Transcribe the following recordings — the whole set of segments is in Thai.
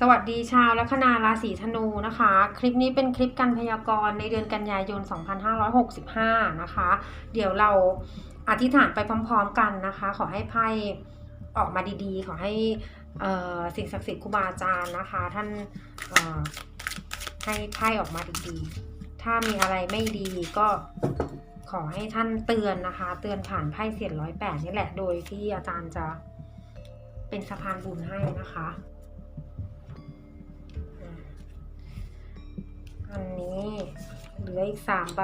สวัสดีชาวลัคนาราศีธนูนะคะ คลิปนี้เป็นคลิปการพยากรณ์ในเดือนกันยายน 2565 นะคะ เดี๋ยวเราอธิษฐานไปพร้อมๆกันนะคะ ขอให้ไพ่ออกมาดีๆ ขอให้สิ่งศักดิ์สิทธิ์ครูบาอาจารย์นะคะ ท่านให้ไพ่ออกมาดีๆ ถ้ามีอะไรไม่ดีก็ขอให้ท่านเตือนนะคะ เตือนผ่านไพ่เสียนร้อยแปดนี่แหละ โดยที่อาจารย์จะเป็นสะพานบุญให้นะคะ อันนี้ เหลืออีกสามใบ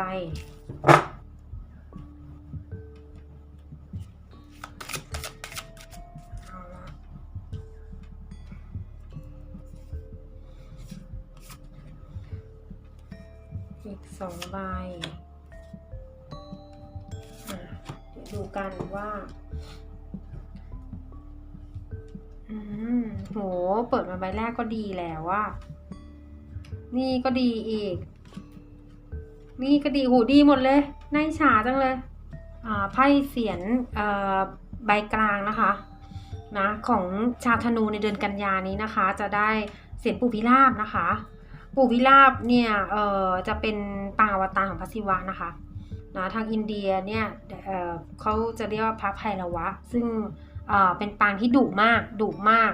อีกสองใบเดี๋ยวดูกันว่าอืมโห เปิดมาใบแรกก็ดีแล้วว่า นี่ก็ดีอีก นี่ก็ดีหูดีหมดเลยน่าอิจฉาจังเลยอ่าไพ่เสียนอ่อใบกลางนะคะนะของชาวธนูในเดือนกันยานี้นะคะ จะได้เสียนปู่พิราบนะคะ ปู่พิราบเนี่ยเอ่อจะเป็นปางอวตารของพระศิวะนะคะนะทางอินเดียเนี่ยเอ่อเขาจะเรียกว่าพระไพรวะ ซึ่งเอ่อเป็นปางที่ดุมากดุมาก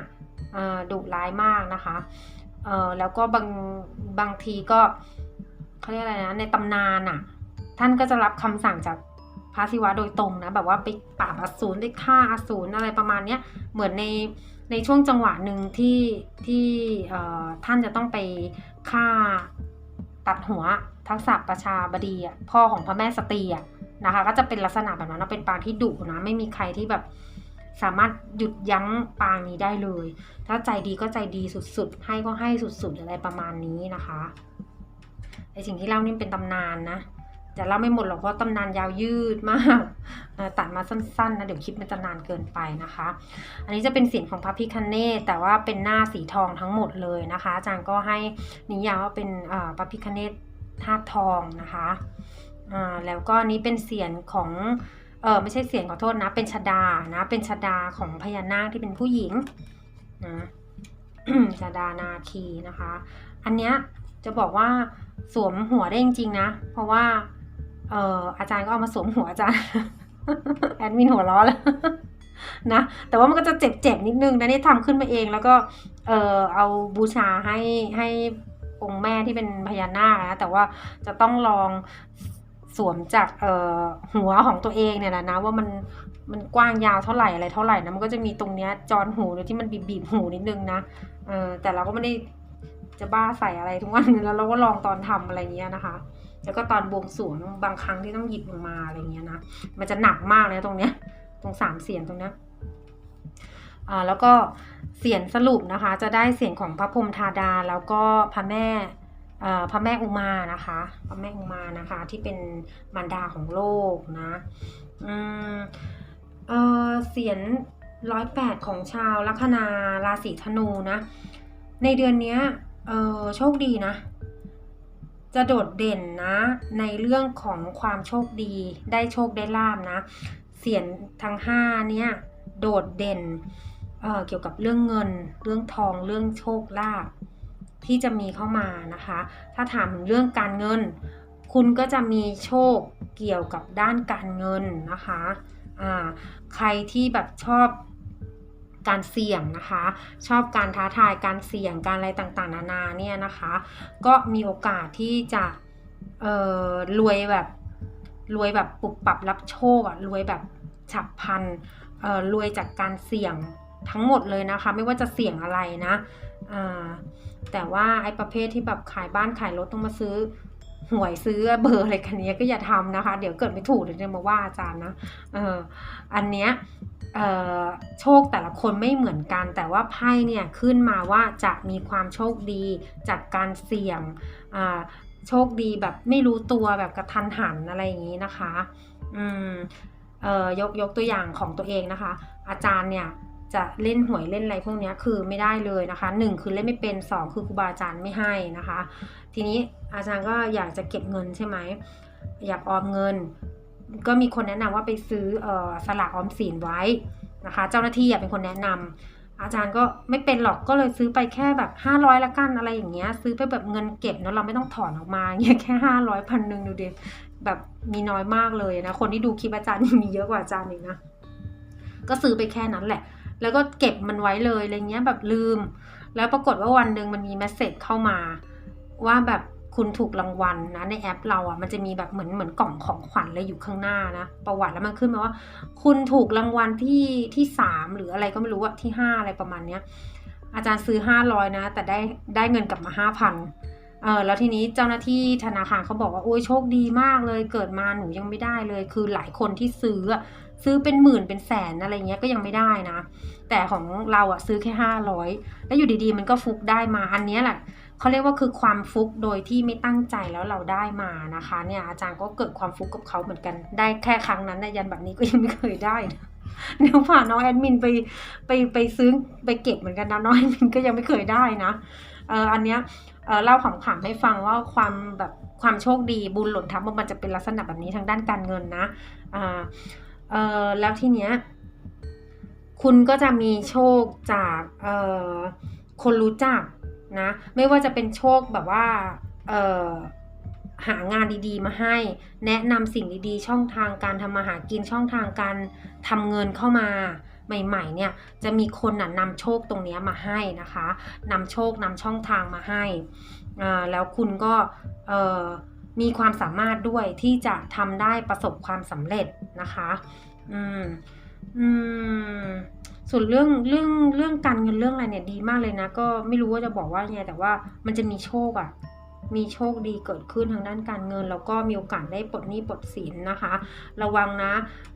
เอ่อดุร้ายมากนะคะ เออแล้วก็บางบางทีก็เขาเรียกอะไรนะ ในตำนานอะ ท่านก็จะรับคำสั่งจากพระศิวะโดยตรงนะ แบบว่าไปปราบอสูรได้ฆ่าอสูรอะไรประมาณเนี้ยเหมือนในในช่วงจังหวะหนึ่งที่ที่ท่านจะต้องไปฆ่าตัดหัวทักษะประชาบดีอะพ่อของพระแม่สตรีอะนะคะ ก็จะเป็นลักษณะแบบนั้นเป็นปางที่ดุนะไม่มีใครที่แบบ สามารถหยุดยั้งปางนี้ได้เลย ถ้าใจดีก็ใจดีสุดๆ ให้ก็ให้สุดๆอะไรประมาณนี้นะคะไอสิ่งที่เล่านี่เป็นตำนานนะจะเล่าไม่หมดหรอกเพราะตำนานยาวยืดมากตัดมาสั้นๆนะเดี๋ยวคลิปมันจะนานเกินไปนะคะ อันนี้จะเป็นเสียงของพระพิคเนตแต่ว่าเป็นหน้าสีทองทั้งหมดเลยนะคะอาจารย์ก็ให้นิยามว่าเป็นพระพิคเนตธาตุทองนะคะแล้วก็นี้เป็นเสียงของ เออไม่ใช่เสียงขอโทษนะ เป็นชดานะ เป็นชดาของพญานาคที่เป็นผู้หญิงนะชดานาคีนะคะ อันเนี้ยจะบอกว่าสวมหัวได้จริงๆนะ เพราะว่าเอออาจารย์ก็เอามาสวมหัวอาจารย์แอดมินหัวล้อแล้วนะแต่ว่ามันก็จะเจ็บๆนิดนึงนะนี่ทำขึ้นมาเองแล้วก็เออเอาบูชาให้ให้องค์แม่ที่เป็นพญานาคนะแต่ว่าจะต้องลอง สวมจากเอ่อหัวของตัวเองเนี่ยแหละนะว่ามันมันกว้างยาวเท่าไหร่อะไรเท่าไหร่นะมันก็จะมีตรงเนี้ยจอนหูที่มันบีบบีบหูนิดนึงนะเออแต่เราก็ไม่ได้จะบ้าใส่อะไรทุกวันแล้วเราก็ลองตอนทำอะไรเงี้ยนะคะ แล้วก็ตอนบวงสรวงบางครั้งที่ต้องหยิบออกมาอะไรเงี้ยนะมันจะหนักมากเลยตรงเนี้ย ตรงสามเสียงตรงเนี้ยอ่าแล้วก็เสียงสรุปนะคะ จะได้เสียงของพระพรหมธาดาแล้วก็พระแม่ พระแม่อุมานะคะ พระแม่อุมานะคะ ที่เป็นมารดาของโลกนะเออเสียนร้อยแปดของชาวลัคนาราศีธนูนะ ในเดือนนี้โชคดีนะ จะโดดเด่นนะ ในเรื่องของความโชคดีได้โชคได้ลาบนะ เสียนทั้งห้าเนี้ยโดดเด่นเเกี่ยวกับเรื่องเงิน เรื่องทองเรื่องโชคลาภ ที่จะมีเข้ามานะคะ ถ้าถามถึงเรื่องการเงิน คุณก็จะมีโชคเกี่ยวกับด้านการเงินนะคะอ่าใครที่แบบชอบการเสี่ยงนะคะ ชอบการท้าทายการเสี่ยงการอะไรต่างๆ นานาเนี่ยนะคะ ก็มีโอกาสที่จะรวยแบบรวยแบบปุบปับรับโชคอะรวยแบบฉับพลันรวยจากการเสี่ยง ทั้งหมดเลยนะคะ ไม่ว่าจะเสี่ยงอะไรนะแต่ว่าไอ้ประเภทที่แบบขายบ้านขายรถต้องมาซื้อหวยซื้อเบอร์อะไรกันเนี้ยก็อย่าทำนะคะ เดี๋ยวเกิดไม่ถูกเดี๋ยวจะมาว่าอาจารย์นะเอออันเนี้ยโชคแต่ละคนไม่เหมือนกัน แต่ว่าไพ่เนี่ยขึ้นมาว่าจะมีความโชคดีจากการเสี่ยงโชคดีแบบไม่รู้ตัวแบบกระทันหันอะไรอย่างนี้นะคะอืมออยกยกตัวอย่างของตัวเองนะคะ อาจารย์เนี่ย จะเล่นหวยเล่นอะไรพวกนี้คือไม่ได้เลยนะคะหนึ่งคือเล่นไม่เป็นสองคือครูบาอาจารย์ไม่ให้นะคะ ทีนี้อาจารย์ก็อยากจะเก็บเงินใช่ไหมอยากออมเงิน ก็มีคนแนะนำว่าไปซื้ออสลากออมสินไว้นะคะ เจ้าหน้าที่อะเป็นคนแนะนำอาจารย์ก็ไม่เป็นหรอกก็เลยซื้อไปแค่แบบห้าร้อยละกันอะไรอย่างเงี้ยซื้อไปแบบเงินเก็บเนาะเราไม่ต้องถอนออกมาเงี้ยแค่ห้าร้อยพันหนึ่งดูดิแบบมีน้อยมากเลยนะคนที่ดูคลิปอาจารย์ยังมีเยอะกว่าอาจารย์อีกนะก็ซื้อไปแค่นั้นแหละ แล้วก็เก็บมันไว้เลยอะไรเงี้ยแบบลืม แล้วปรากฏว่าวันหนึ่งมันมีเมสเซจเข้ามา ว่าแบบคุณถูกรางวัลนะในแอปเราอะมันจะมีแบบเหมือนเหมือนกล่องของขวัญอะไรอยู่ข้างหน้านะประวัติแล้วมันขึ้นมาว่า คุณถูกรางวัลที่ที่สามหรืออะไรก็ไม่รู้อะที่ห้าอะไรประมาณเนี้ยอาจารย์ซื้อห้าร้อยนะ แต่ได้ได้เงินกลับมาห้าพันเออแล้วทีนี้เจ้าหน้าที่ธนาคารเขาบอกว่าโอ้ยโชคดีมากเลยเกิดมาหนูยังไม่ได้เลย คือหลายคนที่ซื้ออะ ซื้อเป็นหมื่นเป็นแสนอะไรเงี้ยก็ยังไม่ได้นะ แต่ของเราอะซื้อแค่ห้าร้อยแล้วอยู่ดีๆ มันก็ฟุกได้มาอันนี้แหละเขาเรียกว่าคือความฟุกโดยที่ไม่ตั้งใจแล้วเราได้มานะคะ เนี่ยอาจารย์ก็เกิดความฟุกกับเขาเหมือนกันได้แค่ครั้งนั้นนะยันแบบนี้ก็ยังไม่เคยได้นะเดี๋ยวผ่านน้องแอดมินไปไปไปซื้อไปเก็บเหมือนกันนะน้องแอดมินก็ยังไม่เคยได้นะเอออันเนี้ยเออเล่าขำๆให้ฟังว่าความแบบความโชคดีบุญหล่นทับมันจะเป็นลักษณะแบบนี้ทางด้านการเงินนะอ่า เออแล้วทีเนี้ยคุณก็จะมีโชคจากเออคนรู้จักนะ ไม่ว่าจะเป็นโชคแบบว่าเออหางานดีๆ มาให้ แนะนำสิ่งดีๆ ช่องทางการทำมาหากินช่องทางการทำเงินเข้ามาใหม่ๆเนี่ยจะมีคนน่ะนำโชคตรงเนี้ยมาให้นะคะนำโชคนำช่องทางมาให้อ่าแล้วคุณก็ มีความสามารถด้วยที่จะทำได้ประสบความสำเร็จนะคะอืมอืมส่วนเรื่องเรื่องเรื่องการเงินเรื่องอะไรเนี่ยดีมากเลยนะ ก็ไม่รู้ว่าจะบอกว่าไงแต่ว่ามันจะมีโชคอะ่ะมีโชคดีเกิดขึ้นทางด้านการเงิน แล้วก็มีโอกาสได้ปลดหนี้ปลดสินนะคะ ระวังนะ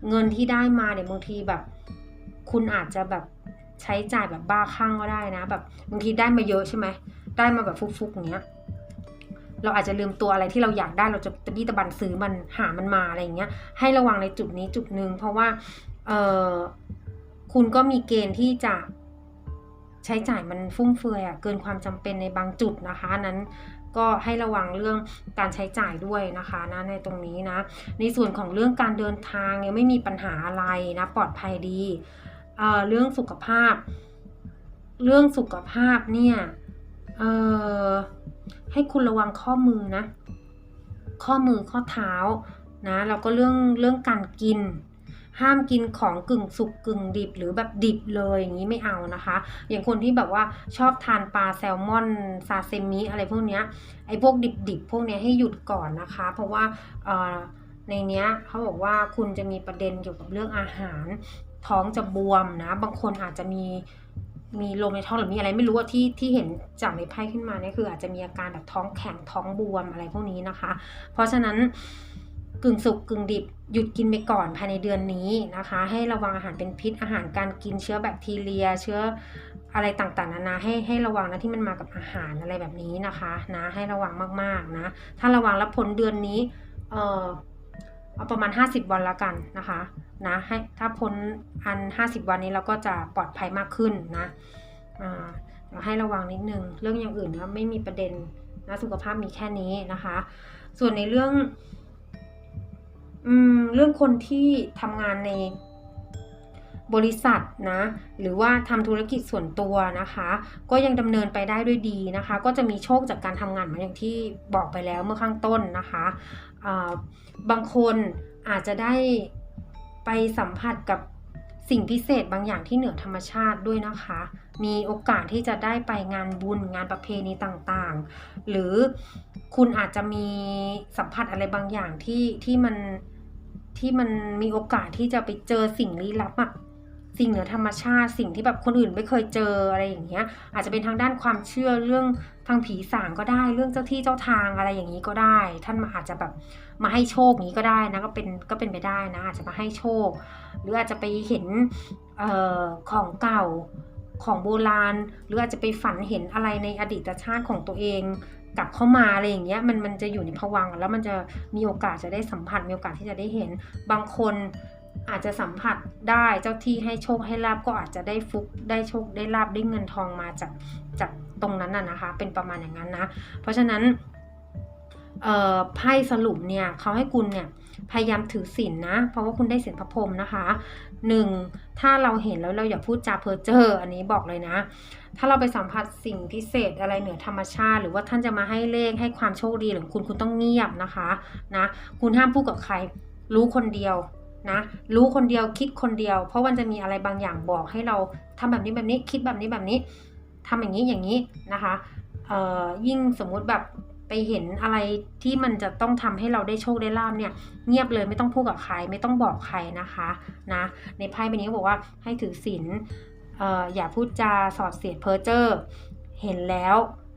เงินที่ได้มาเนี่ยบางทีแบบ คุณอาจจะแบบใช้จ่ายแบบบ้าคลั่งก็ได้นะ แบบบางทีได้มาเยอะใช่ไหมได้มาแบบฟุกๆอย่างเงี้ย เราอาจจะลืมตัวอะไรที่เราอยากได้เราจะตะบี้ตะบันซื้อมันหามันมาอะไรอย่างเงี้ยให้ระวังในจุดนี้จุดหนึ่งเพราะว่าเออคุณก็มีเกณฑ์ที่จะใช้จ่ายมันฟุ่มเฟือยอะเกินความจำเป็นในบางจุดนะคะนั้นก็ให้ระวังเรื่องการใช้จ่ายด้วยนะคะนะในตรงนี้นะ ในส่วนของเรื่องการเดินทางเนี่ยไม่มีปัญหาอะไรนะปลอดภัยดีเเรื่องสุขภาพ เรื่องสุขภาพเนี่ยเให้คุณระวังข้อมือนะ ข้อมือข้อเท้านะแล้วก็เรื่องเรื่องการกิน ห้ามกินของกึ่งสุกกึ่งดิบหรือแบบดิบเลยอย่างนี้ไม่เอานะคะ อย่างคนที่แบบว่าชอบทานปลาแซลมอนซาเซมิอะไรพวกเนี้ยไอ้พวกดิบๆพวกเนี้ยให้หยุดก่อนนะคะ เพราะว่าในเนี้ยเขาบอกว่าคุณจะมีประเด็นเกี่ยวกับเรื่องอาหารท้องจะบวมนะ บางคนอาจจะมี มีลมในท้องหรือมีอะไรไม่รู้ที่ที่เห็นจากในไพ่ขึ้นมาเนี่ยคืออาจจะมีอาการแบบท้องแข็งท้องบวมอะไรพวกนี้นะคะ เพราะฉะนั้นกึ่งสุกกึ่งดิบหยุดกินไปก่อนภายในเดือนนี้นะคะ ให้ระวังอาหารเป็นพิษอาหารการกินเชื้อแบคทีเรีย เชื้ออะไรต่างๆนานาให้ให้ระวังนะที่มันมากับอาหารอะไรแบบนี้นะคะนะให้ระวังมากๆนะถ้าระวังแล้วผลเดือนนี้เออ เอาประมาณ 50 วันแล้วกันนะคะนะให้ถ้าพ้นอัน 50 วันนี้เราก็จะปลอดภัยมากขึ้นนะเราให้ระวังนิดนึง เรื่องอย่างอื่นนะไม่มีประเด็นนะสุขภาพมีแค่นี้นะคะ ส่วนในเรื่องอเรื่องคนที่ทำงานใน บริษัทนะหรือว่าทำธุรกิจส่วนตัวนะคะ ก็ยังดำเนินไปได้ด้วยดีนะคะ ก็จะมีโชคจากการทำงานเหมือนอย่างที่บอกไปแล้วเมื่อข้างต้นนะคะบางคนอาจจะได้ไปสัมผัสกับสิ่งพิเศษบางอย่างที่เหนือธรรมชาติด้วยนะคะ มีโอกาสที่จะได้ไปงานบุญงานประเพณีต่างๆ หรือคุณอาจจะมีสัมผัสอะไรบางอย่างที่ที่มันที่มันมีโอกาสที่จะไปเจอสิ่งลี้ลับอะ สิ่งเหนือธรรมชาติสิ่งที่แบบคนอื่นไม่เคยเจออะไรอย่างเงี้ย อาจจะเป็นทางด้านความเชื่อเรื่องทางผีสางก็ได้ เรื่องเจ้าที่เจ้าทางอะไรอย่างนี้ก็ได้ ท่านมาอาจจะแบบมาให้โชคนี้ก็ได้นะก็เป็นก็เป็นไปได้นะอาจจะมาให้โชค หรืออาจจะไปเห็นออของเก่าของโบราณ หรืออาจจะไปฝันเห็นอะไรในอดีตชาติของตัวเองกลับเข้ามาอะไรอย่างเงี้ยมันมันจะอยู่ในภวังแล้วมันจะมีโอกาสจะได้สัมผัสมีโอกาสที่จะได้เห็นบางคน อาจจะสัมผัสได้เจ้าที่ให้โชคให้ลาบก็อาจจะได้ฟุกได้โชคได้ลาบได้เงินทองมาจากจากตรงนั้นน่ะนะคะ เป็นประมาณอย่างนั้นนะ เพราะฉะนั้นไพ่สรุปเนี่ยเขาให้คุณเนี่ยพยายามถือศีลนะ เพราะว่าคุณได้ศีลพระพรหมนะคะหนึ่งถ้าเราเห็นแล้วเราอย่าพูดจาเพ้อเจ้ออันนี้บอกเลยนะ ถ้าเราไปสัมผัสสิ่งพิเศษอะไรเหนือธรรมชาติ หรือว่าท่านจะมาให้เลขให้ความโชคดีหรือคุณคุณต้องเงียบนะคะนะคุณห้ามพูดกับใครรู้คนเดียว นะรู้คนเดียวคิดคนเดียว เพราะมันจะมีอะไรบางอย่างบอกให้เราทำแบบนี้แบบนี้คิดแบบนี้แบบนี้ทำอย่างนี้อย่างนี้นะคะเอ่อยิ่งสมมุติแบบไปเห็นอะไรที่มันจะต้องทำให้เราได้โชคได้ลาบเนี่ย เงียบเลยไม่ต้องพูดกับใครไม่ต้องบอกใครนะคะนะในไพ่ใบนี้บอกว่าให้ถือศีลเอ่ออย่าพูดจาสอดเสียดเพ้อเจ้อเห็นแล้ว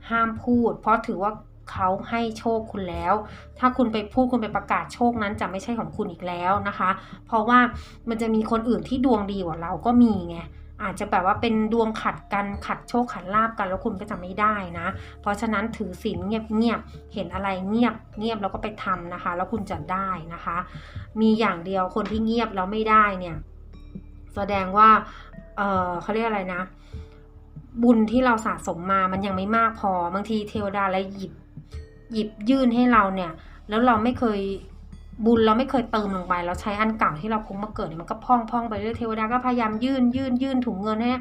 ห้ามพูด เพราะถือว่า เขาให้โชคคุณแล้ว ถ้าคุณไปพูดคุณไปประกาศโชคนั้นจะไม่ใช่ของคุณอีกแล้วนะคะ เพราะว่ามันจะมีคนอื่นที่ดวงดีกว่าเราก็มีไงอาจจะแบบว่าเป็นดวงขัดกันขัดโชคขัดลาบกันแล้วคุณก็จะไม่ได้นะ เพราะฉะนั้นถือศีลเงียบเงียบๆเห็นอะไรเงียบเงียบแล้วก็ไปทำนะคะ แล้วคุณจะได้นะคะ มีอย่างเดียวคนที่เงียบแล้วไม่ได้เนี่ยแสดงว่าเออเขาเรียกอะไรนะ บุญที่เราสะสมมามันยังไม่มากพอบางทีเทวดาแล้วหยิบ หยิบยื่นให้เราเนี่ย แล้วเราไม่เคยบุญเราไม่เคยเติมลงไป เราใช้อันเก่าที่เราพกมาเกิดเนี่ยมันก็พองพองไปเรื่อยเทวดาก็พยายามยื่นยื่นยื่นถุงเงินให้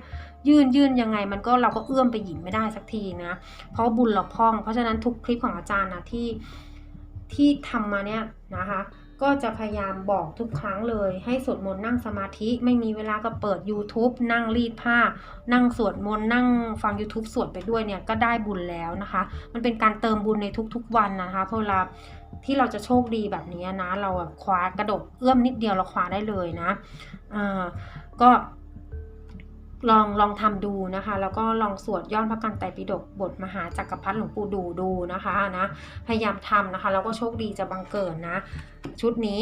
ยื่นยื่นยังไง มันก็เราก็เอื้อมไปหยิบไม่ได้สักทีนะ เพราะบุญเราพอง เพราะฉะนั้นทุกคลิปของอาจารย์นะที่ที่ทำมาเนี่ยนะคะ ก็จะพยายามบอกทุกครั้งเลย ให้สวดมนต์นั่งสมาธิไม่มีเวลาก็เปิด YouTube นั่งรีดผ้า นั่งสวดมนต์นั่งฟัง YouTube สวดไปด้วยเนี่ยก็ได้บุญแล้วนะคะ มันเป็นการเติมบุญในทุกๆวันนะคะเพราะเวลาที่เราจะโชคดีแบบนี้นะ เราแบบคว้ากระดกเอื้อมนิดเดียวเราคว้าได้เลยนะอ่าก็ ลองลองทำดูนะคะ แล้วก็ลองสวดย้อนพระกันไตรปิฎกบทมหาจักรพรรดิหลวงปู่ดูดูนะคะนะพยายามทำนะคะ แล้วก็โชคดีจะบังเกิดนะ ชุดนี้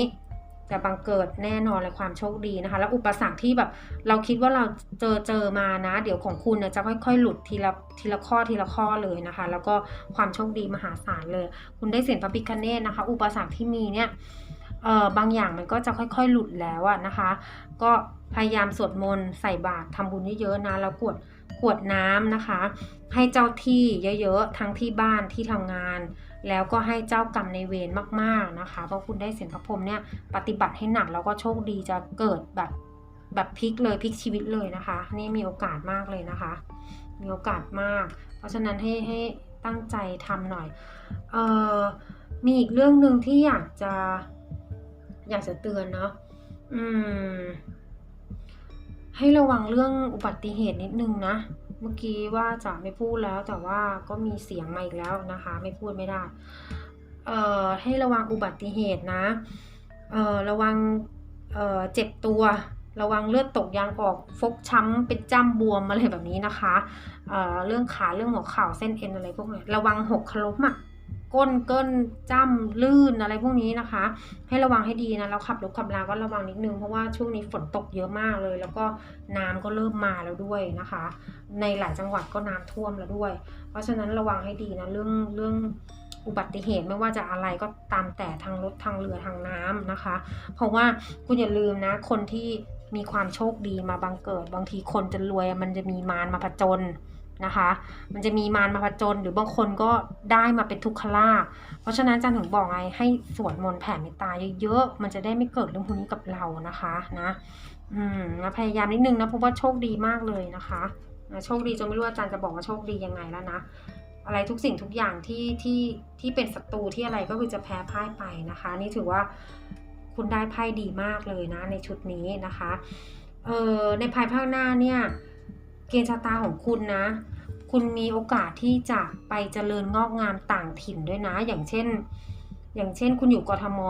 จะบังเกิดแน่นอนเลยความโชคดีนะคะ แล้วอุปสรรคที่แบบเราคิดว่าเราเจอเจอมานะ เดี๋ยวของคุณเนี่ยจะค่อย ๆ หลุดทีละทีละข้อทีละข้อเลยนะคะ แล้วก็ความโชคดีมหาศาลเลย คุณได้เสียงพระพิคเนตนะคะ อุปสรรคที่มีเนี่ย เออบางอย่างมันก็จะค่อยๆ หลุดแล้วอะนะคะ ก็พยายามสวดมนต์ใส่บาตรทำบุญเยอะๆนะแล้วกวดกวดน้ำนะคะ ให้เจ้าที่เยอะๆทั้งที่บ้านที่ทำงาน แล้วก็ให้เจ้ากรรมในเวรมากๆนะคะเพราะคุณได้เสียงพระพรมเนี่ยปฏิบัติให้หนักแล้วก็โชคดีจะเกิดแบบแบบพลิกเลยพลิกชีวิตเลยนะคะ นี่มีโอกาสมากเลยนะคะ มีโอกาสมาก เพราะฉะนั้นให้ให้ตั้งใจทำหน่อยเออมีอีกเรื่องหนึ่งที่อยากจะ อยากจะเตือนเนาะอืม ให้ระวังเรื่องอุบัติเหตุนิดนึงนะ เมื่อกี้ว่าจะไม่พูดแล้วแต่ว่าก็มีเสียงมาอีกแล้วนะคะ ไม่พูดไม่ได้ เอ่อให้ระวังอุบัติเหตุนะ เอ่อระวัง เอ่อเจ็บตัวระวังเลือดตกยางออกฟกช้ำเป็นจ้ำบวมอะไรแบบนี้นะคะเอ่อเรื่องขาเรื่องหัวเข่าเส้นเอ็นอะไรพวกนี้ระวังหกล้มอะ ก้นเกินจ้ำลื่นอะไรพวกนี้นะคะ ให้ระวังให้ดีนะแล้วขับรถขับลาก็ระวังนิดนึงเพราะว่าช่วงนี้ฝนตกเยอะมากเลย แล้วก็น้ำก็เริ่มมาแล้วด้วยนะคะ ในหลายจังหวัดก็น้ำท่วมแล้วด้วย เพราะฉะนั้นระวังให้ดีนะเรื่องเรื่องอุบัติเหตุไม่ว่าจะอะไรก็ตามแต่ทางรถทางเรือทางน้ำนะคะ เพราะว่าคุณอย่าลืมนะ คนที่มีความโชคดีมาบังเกิด บางทีคนจะรวยมันจะมีมารมาผจญ นะคะ มันจะมีมารมาผจญหรือบางคนก็ได้มาเป็นทุกขลาภเพราะฉะนั้นอาจารย์ถึงบอกไงให้สวดมนต์แผ่เมตตาเยอะๆ มันจะได้ไม่เกิดเรื่องพวกนี้กับเรานะคะนะ อืมนะพยายามนิดนึงนะเพราะว่าโชคดีมากเลยนะคะนะโชคดีจนไม่รู้อาจารย์จะบอกว่าโชคดียังไงแล้วนะ อะไรทุกสิ่งทุกอย่างที่ที่ที่เป็นศัตรูที่อะไรก็คือจะแพ้พ่ายไปนะคะ นี่ถือว่าคุณได้ไพ่ดีมากเลยนะในชุดนี้นะคะ เออในภายภาคหน้าเนี่ย เกณฑ์ชะตาของคุณนะ คุณมีโอกาสที่จะไปเจริญงอกงามต่างถิ่นด้วยนะ อย่างเช่น อย่างเช่น คุณอยู่กทม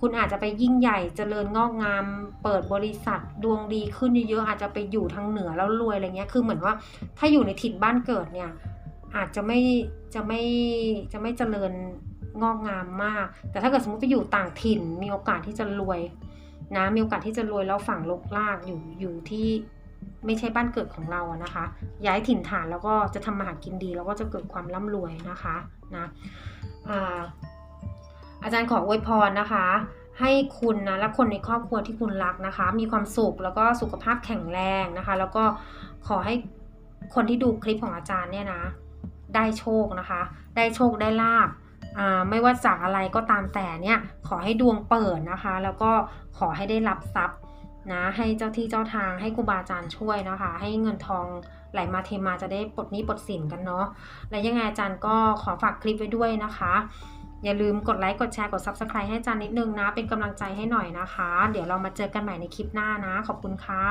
คุณอาจจะไปยิ่งใหญ่เจริญงอกงาม เปิดบริษัทดวงดีขึ้นเยอะๆอาจจะไปอยู่ทางเหนือแล้วรวยอะไรเงี้ย คือเหมือนว่าถ้าอยู่ในถิ่นบ้านเกิดเนี่ยอาจจะไม่จะไม่จะไม่เจริญงอกงามมาก แต่ถ้าเกิดสมมติไปอยู่ต่างถิ่นมีโอกาสที่จะรวยนะมีโอกาสที่จะรวยแล้วฝั่งลกลากอยู่อยู่ที่ ไม่ใช่บ้านเกิดของเราอะนะคะ ย้ายถิ่นฐานแล้วก็จะทำมาหากินดี แล้วก็จะเกิดความร่ำรวยนะคะนะอาอาจารย์ขออวยพรนะคะ ให้คุณนะและคนในครอบครัวที่คุณรักนะคะ มีความสุขแล้วก็สุขภาพแข็งแรงนะคะ แล้วก็ขอให้คนที่ดูคลิปของอาจารย์เนี่ยนะ ได้โชคนะคะ ได้โชคได้ลาบไม่ว่าจากอะไรก็ตามแต่เนี่ยขอให้ดวงเปิดนะคะ แล้วก็ขอให้ได้รับทรัพย์ นะให้เจ้าที่เจ้าทางให้ครูบาอาจารย์ช่วยนะคะ ให้เงินทองไหลมาเทมาจะได้ปลดหนี้ปลดสินกันเนาะและยังไงอาจารย์ก็ขอฝากคลิปไว้ด้วยนะคะ อย่าลืมกดไลค์กดแชร์กด Subscribe ให้อาจารย์นิดนึงนะ เป็นกำลังใจให้หน่อยนะคะ เดี๋ยวเรามาเจอกันใหม่ในคลิปหน้านะ ขอบคุณค่ะ